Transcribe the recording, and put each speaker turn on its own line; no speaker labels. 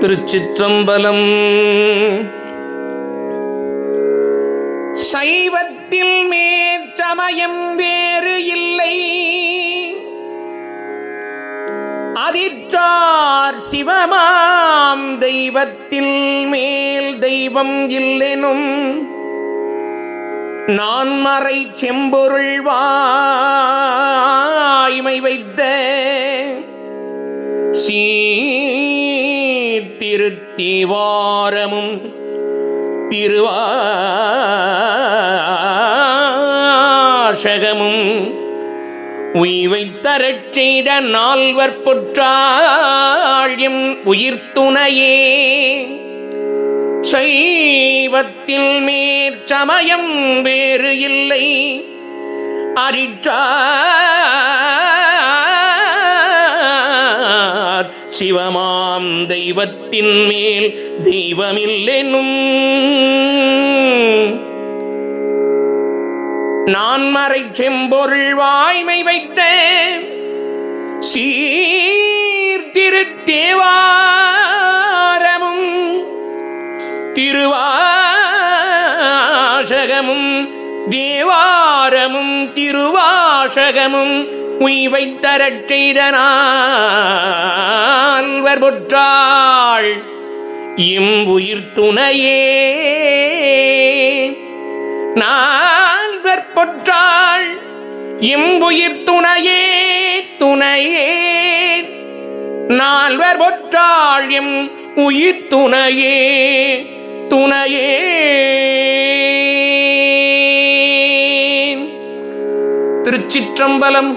திருச்சிற்றம்பலம். சைவத்தில் மேற்றமயம் வேறு இல்லை. அதிற்றார் சிவமாம் தெய்வத்தில் மேல் தெய்வம் இல்லெனும். நான் மறை செம்பொருள் வாய்மை வைத்த சீ திருவாசகமும் திருவாஷகமும் உய்வை செய்த நால்வர் பொற்றாழியும் உயிர்த்துணையே. சைவத்தில் மேற்சமயம் வேறு இல்லை. அறிற்றார் சிவமாம் தெய்வத்தின் மேல் தெய்வமில்லெனும். நான் மறை செம்பொருள் வாய்மை வைத்த சீர்திருத்தேவாரமும் திருவாசகமும் தேவாரமும் திருவாசகமும் உய்வை தரச் பொற்றாள். இம் உயிர் துணையே. நால்வர் பொற்றாள். இம் உயிர் துணையே துணையே. நால்வர் பொற்றாள். எம் உயிர் துணையே துணையே. திருச்சிற்றம்பலம்.